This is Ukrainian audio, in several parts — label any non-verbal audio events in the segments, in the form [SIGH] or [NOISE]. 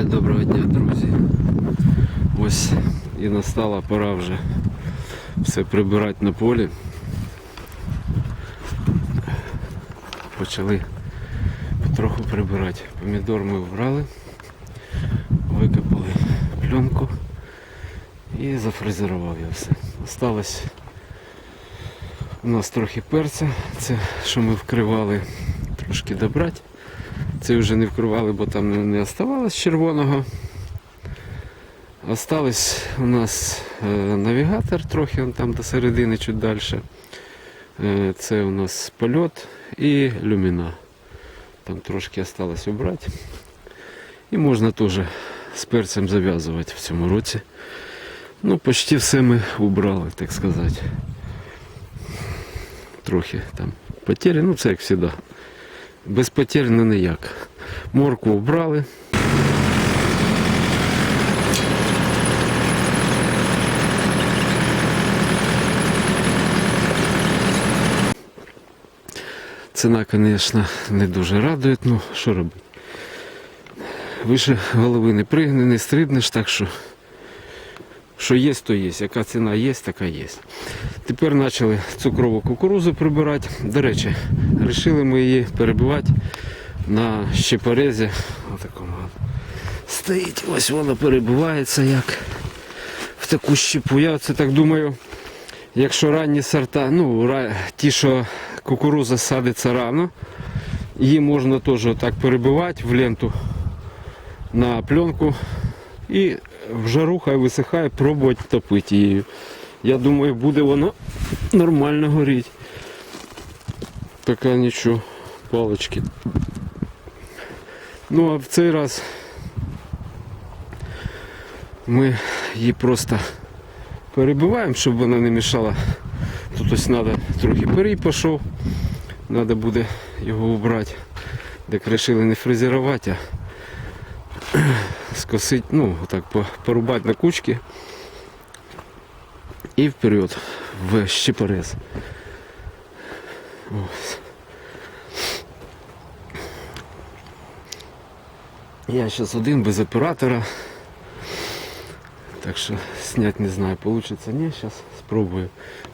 Е, Доброго дня, друзі. Ось і настала пора вже все прибирати на полі. Почали потроху прибирати. Помідор ми вбрали, викопали пленку і зафрезерував я все. Осталось у нас трохи перця, це що ми вкривали, трошки добрати. Це вже не вкривали, бо там не- оставалось червоного. Осталось у нас е, навігатор трохи там до середини чуть далі. Е, це у нас польот і люміна. Там трошки осталось убрати. І можна теж з перцем зав'язувати в цьому році. Ну, почти все ми убрали, так сказати. Трохи там потері, ну це як завжди. Без потерь не ніяк. Морку обрали. Ціна, звісно, не дуже радує, ну що робити. Вище голови не пригне, не стрибнеш, так що що є, то є. Яка ціна є, така є. Тепер почали цукрову кукурузу прибирати. До речі, вирішили ми її перебивати на щепорезі. Стоїть, ось воно перебивається як в таку щепу. Я це так думаю, якщо ранні сорта, ну, ті, що кукуруза садиться рано, її можна теж так перебивати в ленту на пленку і в жару висихає, пробувати топити її. Я думаю, буде воно нормально горіти. Така нічого, палички. Ну а в цей раз ми її просто перебиваємо, щоб вона не мішала. Тут ось треба трохи перій пішов. Треба буде його убрати. Так вирішили не фрезерувати, а скосити, ну, отак по- порубати на кучки і вперед в щепорез. Ось. Я зараз один без оператора. Так що снять не знаю, получится не. Сейчас спробую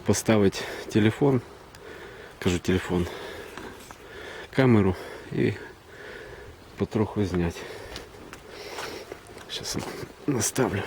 поставить телефон. Кажу телефон. Камеру і потроху зняти. Сейчас наставлю.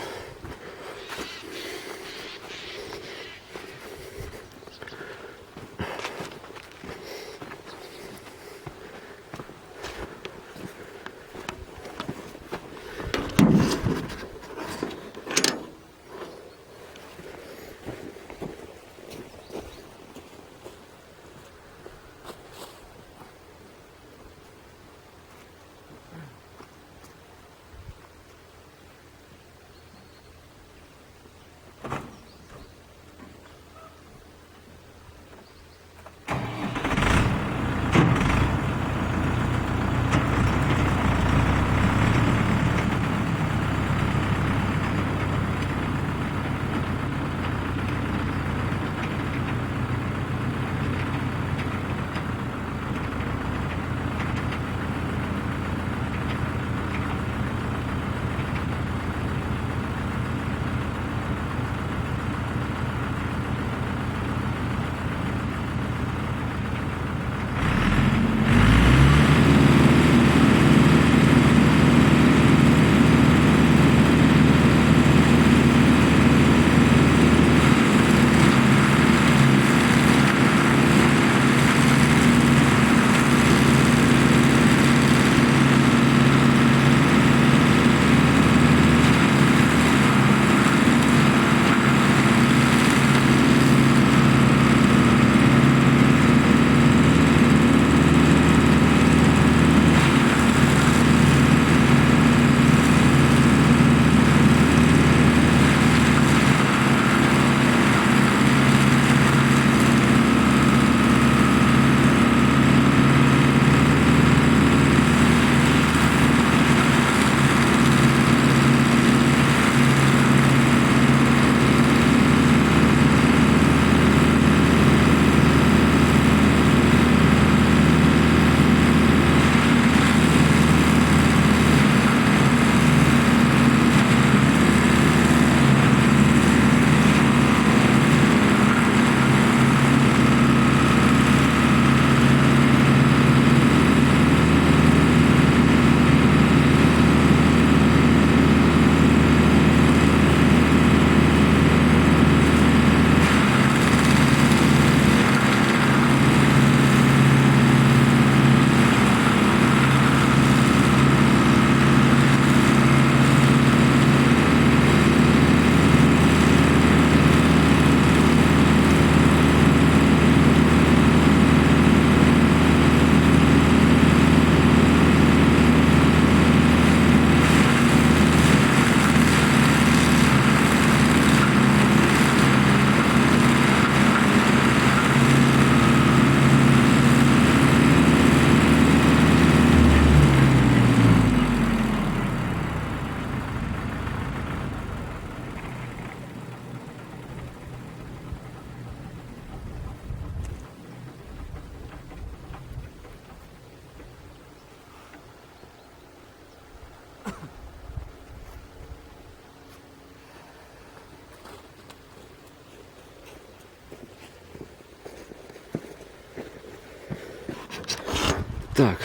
Так,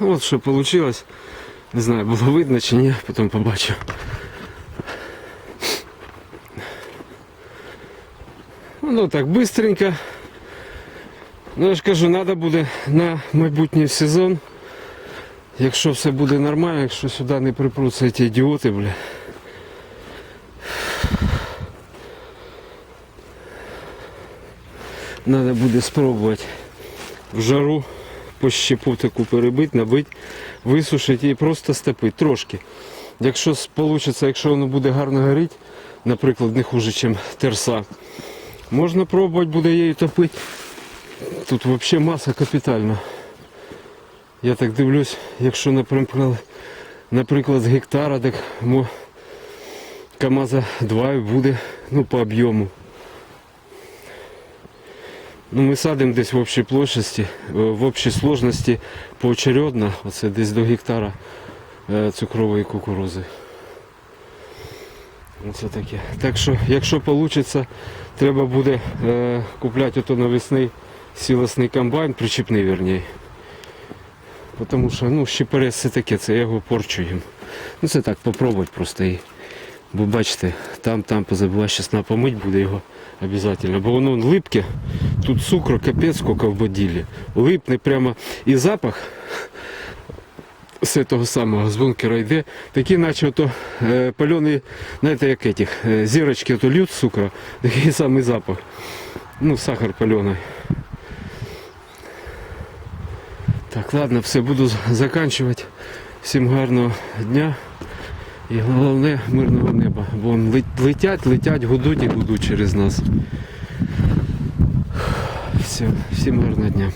от що вийшло. Не знаю, було видно чи ні, потім побачу. Ну так, быстренько. Ну я ж кажу, треба буде на майбутній сезон. Якщо все буде нормально, якщо сюди не припруться ті ідіоти, бля. Треба буде спробувати в жару по щепу таку перебити, набити, висушити і просто степити трошки. Якщо вийде, якщо воно буде гарно горіти, наприклад, не хуже, ніж терса, можна пробувати буде її топити. Тут взагалі маса капітальна. Я так дивлюсь, якщо, наприклад, наприклад з гектара, так КАМАЗа 2 буде ну, по об'єму. Ну, ми садимо десь в общій площасті, е, в общій сложності поочередно, оце десь до гектара е, цукрової кукурузи. Оце таке. Так що, якщо вийде, треба буде е, купляти ото навесний сілосний комбайн, причіпний верніше. Тому що ну, щеперець це таке, це я його порчу їм. Ну це так, попробувати просто. Бо бачите, там, там позабувай, щас помить буде його обов'язково. Бо воно липке, тут цукру капець скільки в боділі. Липне прямо і запах з того самого з бункера йде, такий наче ото е, пальоний, знаєте, як этих, е, зірочки ото лють цукру, [LAUGHS] такий самий запах. Ну, сахар пальоний. Так, ладно, все, буду з- заканчувати. Всім гарного дня і головне мирного неба. Бо летять, летять, гудуть і гудуть через нас. Все, всім гарного дня.